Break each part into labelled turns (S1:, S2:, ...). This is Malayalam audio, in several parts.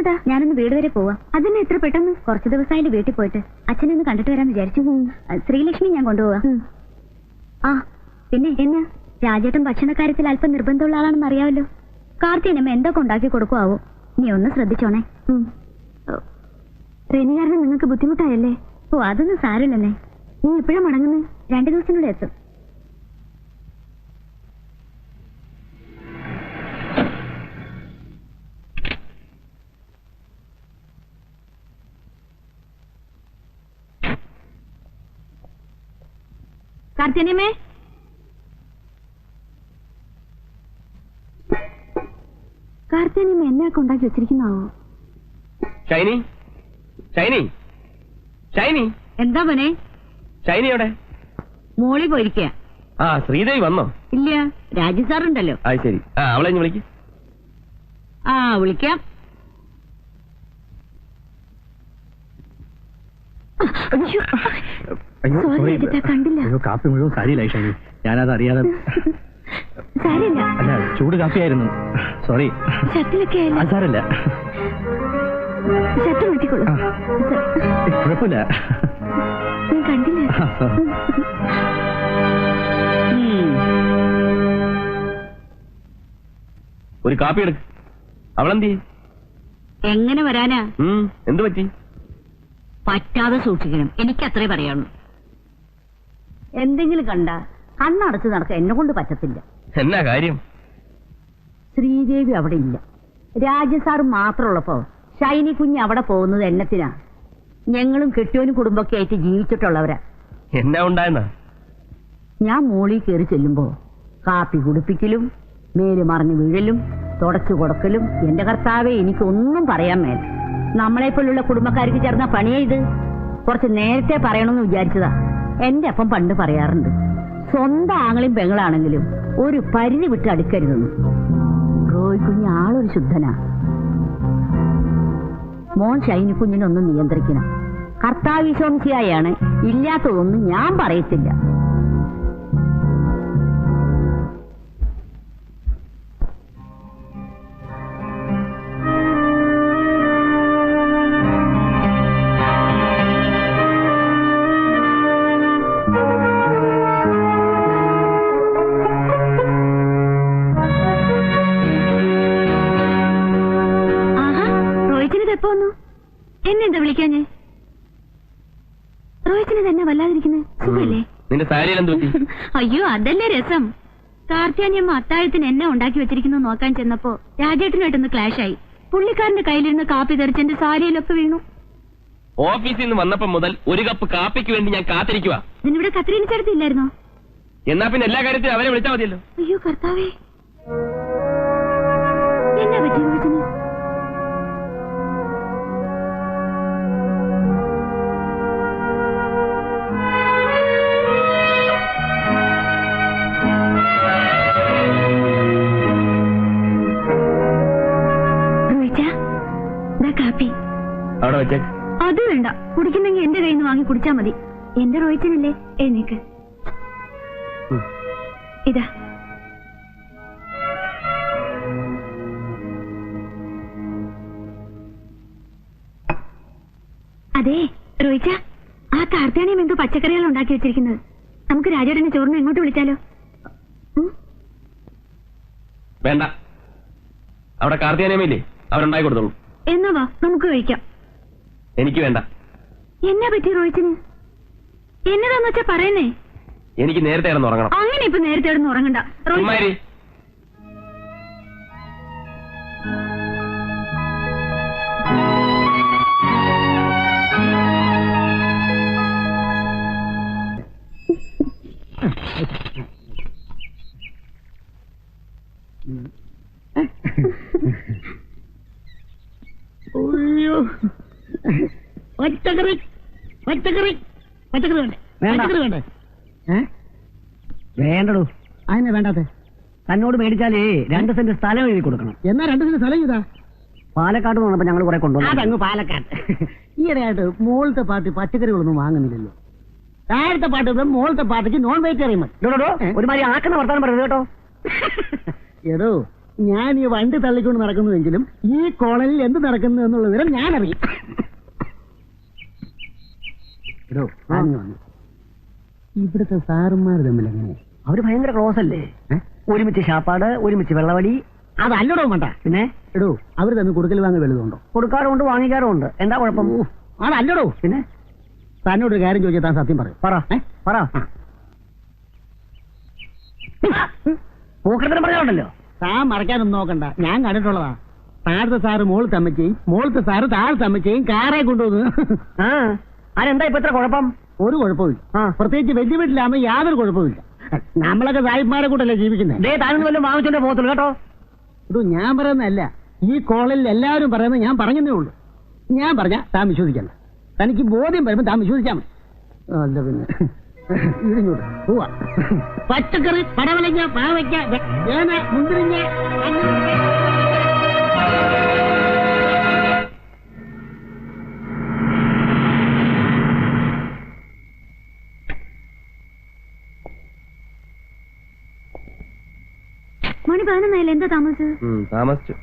S1: എങ്ങോട്ടാ ഞാനൊന്ന് വീട് വരെ പോവാ. അതിന് എത്ര പെട്ടെന്ന്? കുറച്ച് ദിവസമായിട്ട് വീട്ടിൽ പോയിട്ട്. അച്ഛനെ ഒന്ന് കണ്ടിട്ട് വരാൻ വിചാരിച്ചു. ശ്രീലക്ഷ്മി ഞാൻ കൊണ്ടുപോവാ. ആ പിന്നെ? എന്നാ? രാജേട്ടൻ ഭക്ഷണക്കാര്യത്തിൽ അല്പം നിർബന്ധമുള്ള ആളാണെന്ന് അറിയാമല്ലോ. കാർത്തിയനമ്മ എന്തൊക്കെ ഉണ്ടാക്കി കൊടുക്കുവോ നീ ഒന്ന് ശ്രദ്ധിച്ചോണേ. ട്രെയിന് കാരണം നിങ്ങൾക്ക് ബുദ്ധിമുട്ടായല്ലേ? ഓ അതൊന്നും സാരമില്ലെന്നേ. നീ എപ്പോഴാ മടങ്ങുന്നത് രണ്ടു ദിവസത്തിനുള്ളിൽ എത്തും. കാർത്തിയനമ്മേ കാർത്തിയനമ്മ എന്നെ കൊണ്ടാക്കി വെച്ചിരിക്കുന്നാവോ
S2: ഷൈനി? ഷൈനി? ഷൈനി?
S1: എന്താ മോനെ?
S2: ഷൈനിയോടെ എവിടെ?
S1: മോളി പോയിരിക്കുക
S2: ആ ശ്രീദേവി വന്നോ?
S1: ഇല്ല രാജു സാറുണ്ടല്ലോ.
S2: ആ ശരി. ആ അവളെ ഇനി വിളിക്ക്.
S1: ആ വിളിക്കാം.
S3: അയ്യോ.
S1: അജിത്താ, കണ്ടില്ല.
S3: അയ്യോ കാപ്പി മുഴുവൻ സാരിയിലായി ഷൈനി. ഞാനത് അറിയാതെ
S1: സാരില്ല
S3: അല്ല ചൂട് കാപ്പിയായിരുന്നു. സോറി
S1: ഷട്ടിലൊക്കെ
S3: സാരല്ല.
S1: ഷട്ട് മാറ്റിക്കോളൂ.
S3: കുഴപ്പമില്ല.
S1: ഞാൻ കണ്ടില്ല.
S2: ഒരു കാപ്പി എടുക്ക്. അവളെന്തി
S1: എങ്ങനെ വരാനാ?
S2: എന്ത് പറ്റി?
S1: പറ്റാതെ സൂക്ഷിക്കണം. എനിക്ക് അത്രേ പറയാനുള്ളൂ. എന്തെങ്കിലും കണ്ട കണ്ണടച്ച് നടക്ക എന്നെ കൊണ്ട് പറ്റത്തില്ല.
S2: എന്നാ കാര്യം?
S1: ശ്രീദേവി അവിടെ ഇല്ല. രാജസാർ മാത്രമുള്ളപ്പോ ഷൈനി കുഞ്ഞ് അവിടെ പോകുന്നത് എന്നത്തിനാ. ഞങ്ങളും കെട്ടിയോനും കുടുംബമൊക്കെ ആയിട്ട് ജീവിച്ചിട്ടുള്ളവരാ.
S2: എന്നാ ഉണ്ടായെന്നാ?
S1: ഞാൻ മോളി കയറി ചെല്ലുമ്പോ കാപ്പി കുടിപ്പിക്കലും മേൽ മറിഞ്ഞു വീഴലും തുടച്ചു കൊടുക്കലും എന്റെ കർത്താവെ എനിക്കൊന്നും പറയാൻ മേല. നമ്മളെ പോലുള്ള കുടുംബക്കാർക്ക് ചേർന്ന പണിയേ ഇത്. കുറച്ച് നേരത്തെ പറയണമെന്ന് വിചാരിച്ചതാ. എന്റെ അപ്പം പണ്ട് പറയാറുണ്ട് സ്വന്തം ആങ്ങളും പെങ്ങളാണെങ്കിലും ഒരു പരിധി വിട്ട് അടുക്കരുതെന്ന്. റോയ് കുഞ്ഞ് ആളൊരു ശുദ്ധനാ. മോൻ ഷൈനി കുഞ്ഞിനൊന്ന് നിയന്ത്രിക്കണം. കർത്താവിശ്വംസിയായാണ് ഇല്ലാത്തതൊന്നും ഞാൻ പറയത്തില്ല. എന്നെന്താ വിളിക്കാഞ്ഞേ? റോഹിച്ചിന് തന്നെ വല്ലാതിരിക്കുന്നത് സുഖല്ലേ?
S2: നിന്റെ സാരിയിൽ എന്ത് പറ്റി?
S1: അയ്യോ അതല്ലേ രസം. കാർത്യാനിയമ്മ അത്താഴത്തിന് എന്നെ ഉണ്ടാക്കി വെച്ചിരിക്കുന്നു നോക്കാൻ ചെന്നപ്പോ രാജേട്ടനായിട്ടൊന്ന് ക്ലാഷ് ആയി. പുള്ളിക്കാരന്റെ കയ്യിലിരുന്ന് കാപ്പി തെറിച്ച് എന്റെ സാരിയിലൊക്കെ വീണു.
S2: ഓഫീസിൽ നിന്ന് വന്നപ്പോ മുതൽ ഒരു കപ്പ് കാപ്പിക്ക് വേണ്ടി ഞാൻ കാത്തിരിക്കുക
S1: നിന്നിവിടെ കത്രീന ചേർത്തില്ലായിരുന്നോ
S2: എന്നാ പിന്നെ എല്ലാ കാര്യത്തിലും അവരെ വിളിച്ചാൽ മതിയല്ലോ.
S1: അയ്യോ കർത്താവേ. കുടിച്ചാ മതി. എന്റെ റോയിച്ചനല്ലേ എഴുന്നേക്ക്. ഇതാ. അതെ റോയിച്ച ആ കാർത്തിയാണിയും എന്തോ പച്ചക്കറികൾ ഉണ്ടാക്കി വെച്ചിരിക്കുന്നത്. നമുക്ക് രാജേട്ടനെ ചോറിന് എങ്ങോട്ട് വിളിച്ചാലോ?
S2: വേണ്ട. അവിടെ കാർത്തിയാനിയമ്മയില്ലേ അവരുണ്ടായി കൊടുത്തോളൂ.
S1: എന്നാ വാ നമുക്ക് കഴിക്കാം.
S2: എനിക്ക് വേണ്ട.
S1: എന്നാ പറ്റി റോഹിച്ചിന്? എന്നതാന്ന് വെച്ചാ പറയുന്നേ?
S2: എനിക്ക് നേരത്തെ കിടന്ന് ഉറങ്ങണം
S1: അങ്ങനെ ഇപ്പൊ നേരത്തെ കിടന്ന് ഉറങ്ങണ്ട
S2: ചുമ്മാരി
S4: അയ്യോ. പച്ചക്കറി. പച്ചക്കറി വേണ്ടേ?
S3: വേണ്ട.
S4: പച്ചക്കറി വേണ്ടേ?
S3: വേണ്ടടോ.
S4: അതിനെ വേണ്ടാത്ത?
S3: തന്നോട് മേടിച്ചാലേ രണ്ട് സെന്റ് സ്ഥലം എഴുതി കൊടുക്കണം.
S4: എന്നാ രണ്ടു സെന്റ് സ്ഥലം ചെയ്താ
S3: പാലക്കാട് നിന്ന് വന്നപ്പോ ഞങ്ങൾ കുറെ കൊണ്ടുവന്നു.
S4: അതങ്ങ് പാലക്കാട്. ഈയിടെയായിട്ട് മോളത്തെ പാർട്ടി പച്ചക്കറികളൊന്നും വാങ്ങുന്നില്ലല്ലോ. താഴത്തെ പാട്ട് മോളത്തെ പാർട്ടിക്ക് നോൺ വെജിറ്റേറിയൻ മതി.
S3: ഡോ, ഡോ, ഡോ, ഒരുമാതിരി ആക്കുന്ന വർത്താനം പറയുന്നത് കേട്ടോ.
S4: എടോ ഞാൻ ഈ വണ്ടി തള്ളിക്കൊണ്ട് നടക്കുന്നുവെങ്കിലും ഈ കോളനിൽ എന്ത് നടക്കുന്നു എന്നുള്ള വിവരം ഞാൻ അറിയും എടോ, ഇവിടുത്തെ സാറുമാർ തമ്മിൽ എങ്ങനെ?
S3: അവർ ഭയങ്കര ക്ലോസ് അല്ലേ? ഒരുമിച്ച് ഷാപ്പാട് ഒരുമിച്ച് വെള്ളവടി.
S4: അതല്ലടോ വേണ്ട.
S3: പിന്നെ?
S4: എടോ അവർ തന്നെ കൊടുക്കൽ വാങ്ങൽ വലുതുണ്ടോ?
S3: കൊടുക്കാറുമുണ്ട് വാങ്ങിക്കാറുമുണ്ട് എന്താ കുഴപ്പം?
S4: അതല്ലടോ
S3: പിന്നെ?
S4: തന്നോട് ഒരു കാര്യം ചോദിച്ചാൽ താൻ സത്യം പറയും.
S3: പറ? പറ. പൂക്കൃതം പറഞ്ഞോണ്ടല്ലോ
S4: താൻ മറക്കാനൊന്നും നോക്കണ്ട. ഞാൻ കണ്ടിട്ടുള്ളതാ. താഴത്തെ സാറ് മോൾ തമ്മച്ചയും മോളത്തെ സാറ് താഴെ തമ്മച്ചയും കാറെ കൊണ്ടുവന്ന്.
S3: ആ. അതെന്താ ഇപ്പൊ ഇത്ര കുഴപ്പം?
S4: ഒരു കുഴപ്പമില്ല. പ്രത്യേകിച്ച് വലിയ വീട്ടിലാകുമ്പോ യാതൊരു കുഴപ്പമില്ല നമ്മളൊക്കെ സാഹിബ്മാരെ കൂട്ടല്ലേ ജീവിക്കുന്നത്
S3: ദേ താനും വല്ലതും വാങ്ങിച്ചോണ്ടേ പോകത്തുള്ളൂ കേട്ടോ.
S4: ഇത് ഞാൻ പറയുന്നതല്ല. ഈ കോളേജിൽ എല്ലാവരും പറയുന്നത് ഞാൻ പറഞ്ഞതേ ഉള്ളൂ. ഞാൻ പറഞ്ഞ താൻ വിശ്വസിക്കണ്ട. തനിക്ക് ബോധ്യം വരുമ്പോൾ താൻ വിശ്വസിച്ചാൽ മതി. അല്ല പിന്നെ? ഇടിഞ്ഞോട്ട്. പോവാ. പച്ചക്കറി പടവലങ്ങ പാവയ്ക്ക മുന്തിരിങ്ങ
S5: പതിനൊന്നായില്ല എന്താ താമസിച്ചത്?
S2: താമസിച്ചു.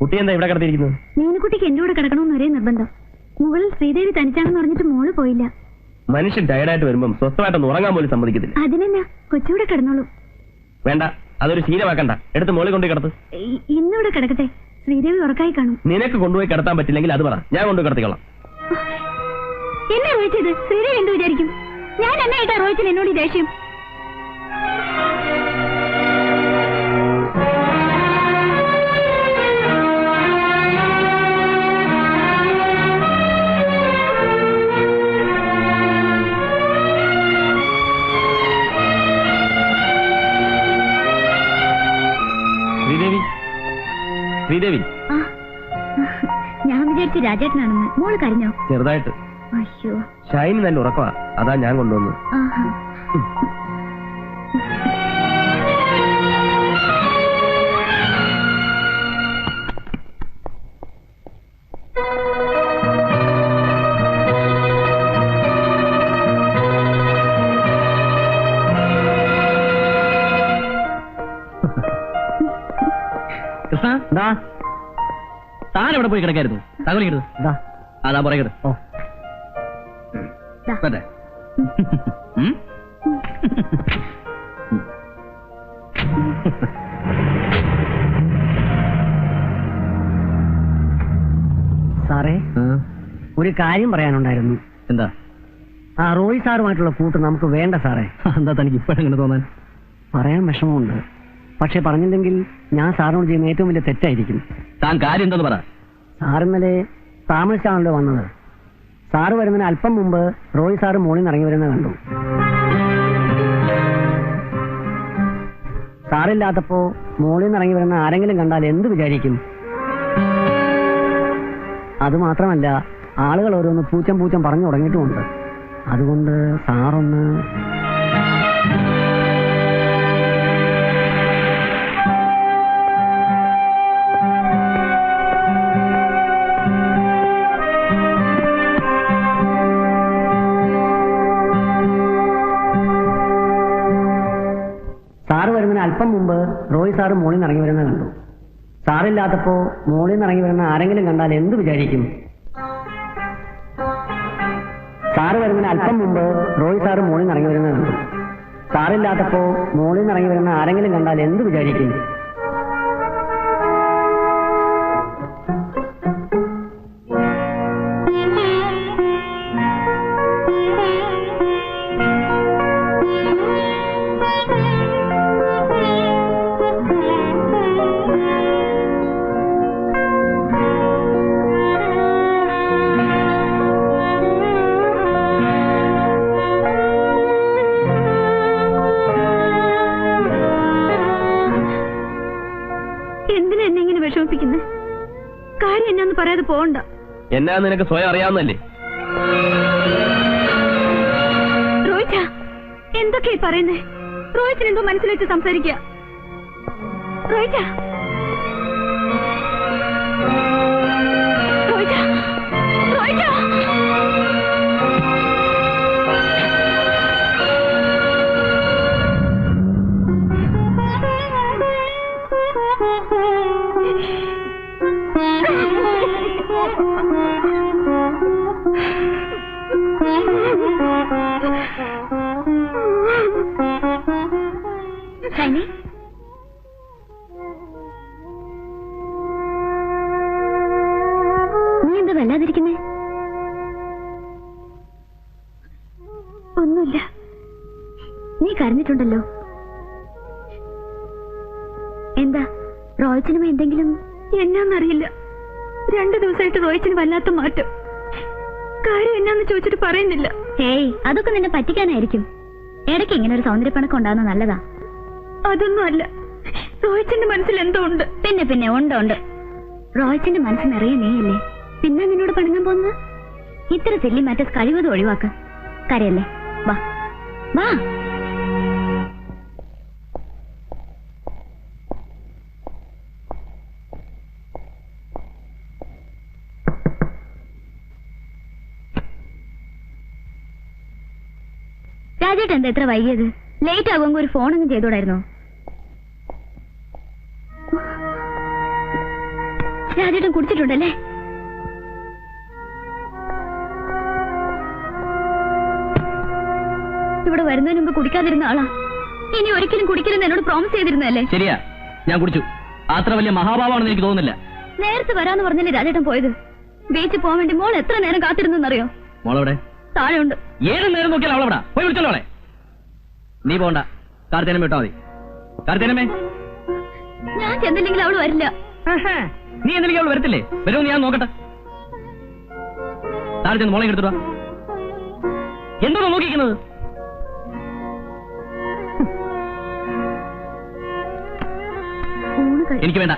S2: കുട്ടി എന്താ ഇവിടെ
S5: മീനുകുട്ടിക്ക് എന്റെ കൂടെ കിടക്കണമെന്ന് ഒരേ നിർബന്ധം. മുകളിൽ ശ്രീദേവി തനിച്ചാണെന്ന് പറഞ്ഞിട്ട് മോൾ പോയില്ല.
S2: മനുഷ്യൻ ടയർഡായിട്ട് വരുമ്പം സ്വസ്ഥമായിട്ടൊന്ന് ഉറങ്ങാൻ പോലും സമ്മതിക്കത്തില്ല.
S5: അതിനെന്നാ? കൊച്ചുകൂടെ കിടന്നോളൂ.
S2: വേണ്ട അതൊരു ശീലമാക്കണ്ട. എടുത്ത് മോളിൽ കൊണ്ട് കിടത്ത്.
S5: ഇന്നിവിടെ കിടക്കട്ടെ. ശ്രീദേവി ഉറക്കായി കാണും.
S2: നിനക്ക് കൊണ്ടുപോയി കിടത്താൻ പറ്റില്ലെങ്കിൽ അത് പറ. ഞാൻ കൊണ്ടുപോയി കിടത്തിക്കോളാം.
S5: എന്നെ വിളിച്ചത് ശ്രീദേവി എന്ത് വിചാരിക്കും? ഞാൻ എന്നായിട്ടാ റോഹിച്ചിന് എന്നോട് ദേഷ്യം.
S2: ശ്രീദേവി.
S5: ഞാൻ വിചാരിച്ചു രാജേട്ടനാണെന്ന്. മോൾ കരഞ്ഞോ?
S2: ചെറുതായിട്ട്.
S5: അയ്യോ.
S2: ഷൈന് നല്ല ഉറക്കമാ അതാ ഞാൻ കൊണ്ടുവന്നത്.
S3: കൃഷ്ണ എന്താ
S2: താൻ എവിടെ പോയി കിടക്കായിരുന്നു? തകലിക്കരുത്
S3: എന്താ
S2: അതാ പറയരുത്
S3: ഓ.
S2: പറ്റേ
S3: സാറേ ഒരു കാര്യം പറയാനുണ്ടായിരുന്നു.
S2: എന്താ?
S3: ആ റോയ് സാറുമായിട്ടുള്ള കൂട്ട് നമുക്ക് വേണ്ട സാറേ.
S2: എന്താ തനിക്ക് ഇപ്പോഴെങ്ങനെ തോന്നാൻ?
S3: പറയാൻ വിഷമമുണ്ട്. പക്ഷെ പറഞ്ഞില്ലെങ്കിൽ ഞാൻ സാറിനോട് ചെയ്യുന്ന ഏറ്റവും വലിയ തെറ്റായിരിക്കും.
S2: താൻ കാര്യം എന്തെന്ന് പറ.
S3: സാർ ഇന്നലെ താമസിച്ചാണല്ലോ വന്നത്. സാറ് വരുന്നതിന് അല്പം മുമ്പ് റോയ് സാറ് മോളിൽ നിന്ന് ഇറങ്ങി വരുന്നത് കണ്ടു. സാറില്ലാത്തപ്പോ മോളിൽ നിന്ന് ഇറങ്ങി വരുന്ന ആരെങ്കിലും കണ്ടാൽ എന്ത് വിചാരിക്കും? അത് മാത്രമല്ല ആളുകൾ ഓരോന്ന് പൂച്ചം പൂച്ചം പറഞ്ഞു തുടങ്ങിയിട്ടുമുണ്ട്. അതുകൊണ്ട് സാറൊന്ന് സാറ് വരുന്നതിന് അല്പം മുമ്പ് റോയ് സാറ് മോളിൽ നിന്ന് ഇറങ്ങി വരുന്നത് കണ്ടു. സാറില്ലാത്തപ്പോ മോളിൽ നിന്ന് ഇറങ്ങി വരുന്ന ആരെങ്കിലും കണ്ടാൽ എന്ത് വിചാരിക്കും? സാറ് വരുന്നതിന് അല്പം മുമ്പ് റോയ് സാറ് മോളിൽ നിന്ന് ഇറങ്ങി വരുന്നത് കണ്ടു. സാറില്ലാത്തപ്പോ മോളിൽ നിന്ന് ഇറങ്ങി വരുന്ന ആരെങ്കിലും കണ്ടാൽ എന്ത് വിചാരിക്കും?
S5: എന്തിനാ എന്നെ ഇങ്ങനെ വിഷമിപ്പിക്കുന്നത് കാര്യം എന്നാന്ന് പറയാതെ പോകണ്ട
S2: എന്നാ നിനക്ക് സ്വയം അറിയാവുന്നല്ലേ
S5: റോഹിച്ച എന്തൊക്കെയാ ഈ പറയുന്നേ? റോഹിത്തിന് എന്തോ മനസ്സിൽ വെച്ച് സംസാരിക്കുക റോഹിച്ച വല്ലാതിരിക്കുന്നേ? ഒന്നുമില്ല. നീ കരഞ്ഞിട്ടുണ്ടല്ലോ. എന്താ റോയച്ചനുമ എന്തെങ്കിലും? എന്നാന്നറിയില്ല. രണ്ടു ദിവസമായിട്ട് റോയച്ചന് വല്ലാത്ത മാറ്റം. കാര്യം എന്നാന്ന് ചോദിച്ചിട്ട് പറയുന്നില്ല. ഏയ് അതൊക്കെ നിന്നെ പറ്റിക്കാനായിരിക്കും. ഇടയ്ക്ക് ഇങ്ങനെ ഒരു സൗന്ദര്യപ്പണക്കം ഉണ്ടാകുന്ന നല്ലതാ. അതൊന്നും അല്ല റോയച്ചന്റെ മനസ്സിൽ എന്തോ ഉണ്ട്. പിന്നെ പിന്നെ ഉണ്ട് ഉണ്ട്. റോയച്ചന്റെ മനസ്സ് നിറയെ നീയല്ലേ? പിന്നെ നിന്നോട് പണങ്ങാൻ പോകുന്നത്? ഇത്ര ചെല്ലി മാറ്റസ് കഴിവത് ഒഴിവാക്ക. കരയല്ലേ? വാ. വാ. രാജേട്ട് എന്താ എത്ര വൈകിയത്? ലേറ്റ് ആകുമ്പോ ഒരു അങ്ങ് ചെയ്തോടായിരുന്നോ രാജേട്ടൻ കുടിച്ചിട്ടുണ്ടല്ലേ? വരുന്നതിന് മുമ്പ് കുടിക്കാതിരുന്ന ആളാ. ഇനി ഒരിക്കലും കുടിക്കരുന്ന് എന്നോട് പ്രോമിസ് ചെയ്തിരുന്നല്ലേ
S6: ശരിയാ ഞാൻ കുടിച്ചു. അത്ര വലിയ മഹാഭാവാണെന്ന് എനിക്ക് തോന്നുന്നില്ല.
S5: നേരത്തെ വരാന്ന് പറഞ്ഞല്ലേ രാജേട്ടൻ പോയത്? ബീച്ചിൽ പോകാൻ വേണ്ടി മോൾ എത്ര നേരം കാത്തിരുന്നറിയോ
S6: മോളവിടെ?
S5: താഴെ ഉണ്ട്
S6: ഏത് നേരം നോക്കിയാൽ അവളവിടെ? പോയി വിളിച്ചല്ലോ അവളെ. നീ പോണ്ട. കാർത്തേനമ്മ ഇട്ടാ മതി. കാർത്തേനമ്മേ
S5: ഞാൻ ചെന്നില്ലെങ്കിൽ അവൾ വരില്ല.
S6: നീ എന്തെങ്കിലും അവൾ വരത്തില്ലേ? വരുമെന്ന് ഞാൻ നോക്കട്ടെ. താഴെ ചെന്ന് മോളെ എടുത്തിട്ട് എന്താണോ എന്തോ നോക്കിക്കുന്നത് എനിക്ക് വേണ്ട.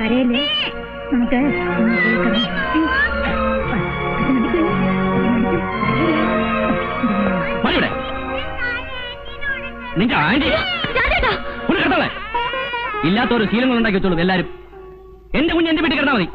S5: കരയല്ലേ? നമുക്ക്
S6: നിന്റെ ആന്റി. ഒരു കിടത്തോളെ ഇല്ലാത്ത ഒരു ശീലങ്ങൾ ഉണ്ടാക്കി വെച്ചോളൂ എല്ലാരും. എന്റെ കുഞ്ഞ് എന്റെ വീട്ടിൽ കിടന്നാ മതി.